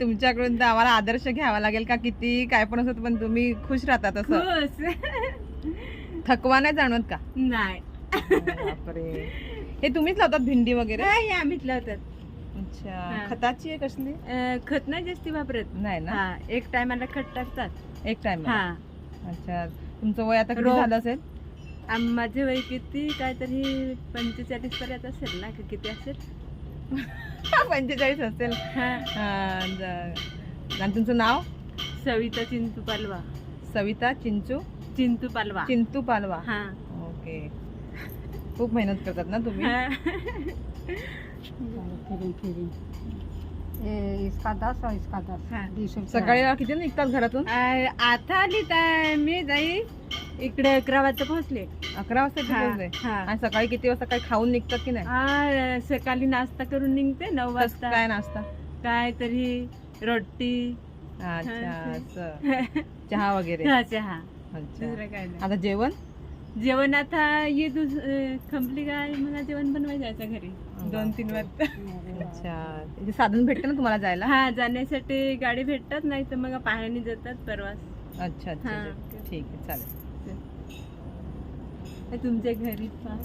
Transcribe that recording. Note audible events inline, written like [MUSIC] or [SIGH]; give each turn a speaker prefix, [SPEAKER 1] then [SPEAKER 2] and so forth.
[SPEAKER 1] तुमच्याकडून तर आम्हाला आदर्श घ्यावा लागेल का किती काय पण असत पण तुम्ही खुश राहतात असं. थकवा नाही जाणवत का?
[SPEAKER 2] नाही.
[SPEAKER 1] बापरे. हे तुम्हीच लावतात भेंडी वगैरे?
[SPEAKER 2] हे आम्हीच लावतात.
[SPEAKER 1] अच्छा. खताची आहे कसली?
[SPEAKER 2] अं, खत नाही जास्ती वापरत.
[SPEAKER 1] नाही ना?
[SPEAKER 2] हा एक टायमाला खत टाकतात.
[SPEAKER 1] एक टाइम
[SPEAKER 2] हा.
[SPEAKER 1] अच्छा. तुमचं वय आता किती
[SPEAKER 2] रोप.
[SPEAKER 1] झालं असेल?
[SPEAKER 2] आम- माझे वय किती काहीतरी पंचेचाळीस पर्यंत असेल ना का किती असेल? [LAUGHS]
[SPEAKER 1] पंचेचाळीस असेल. आणि तुमचं नाव?
[SPEAKER 2] सविता चिंतू पालवा.
[SPEAKER 1] सविता चिंचू?
[SPEAKER 2] चिंतू पालवा.
[SPEAKER 1] चिंतू पालवा.
[SPEAKER 2] हा.
[SPEAKER 1] ओके. खूप मेहनत करतात ना तुम्ही?
[SPEAKER 2] हा.
[SPEAKER 3] इसका दस और इसका दस.
[SPEAKER 2] हा.
[SPEAKER 3] बीस रुपये
[SPEAKER 1] सकाळी किती निघतात घरातून?
[SPEAKER 2] आ- आता आली मी जाई इकडे अकरा वाजता पोहोचले.
[SPEAKER 1] अकरा वाजता इथे
[SPEAKER 2] हा,
[SPEAKER 1] पोहोचले?
[SPEAKER 2] हा.
[SPEAKER 1] आणि सकाळी किती वाजता काही खाऊन निघतात की नाही?
[SPEAKER 2] आ, सकाळी नाश्ता करून निघते नऊ
[SPEAKER 1] कसं
[SPEAKER 2] वाजता.
[SPEAKER 1] काय नाश्ता?
[SPEAKER 2] काय तरी रोटी.
[SPEAKER 1] अच्छा असं. चहा वगैरे.
[SPEAKER 2] हा, चहा.
[SPEAKER 1] अच्छा.
[SPEAKER 2] दुसरं काय नाही.
[SPEAKER 1] आता जेवण?
[SPEAKER 2] जेवण आता ये दुस खंपली काय मला जेवण बनवायचं जायचं घरी. दोन तीन वाजता.
[SPEAKER 1] अच्छा. इथे साधन भेटतं ना तुम्हाला जायला?
[SPEAKER 2] हा जाण्यासाठी गाडी भेटतात नाही तर मग पायाने जातात प्रवास.
[SPEAKER 1] अच्छा अच्छा.
[SPEAKER 2] हा.
[SPEAKER 1] ठीक आहे चालेल.
[SPEAKER 2] तुमच्या घरी पा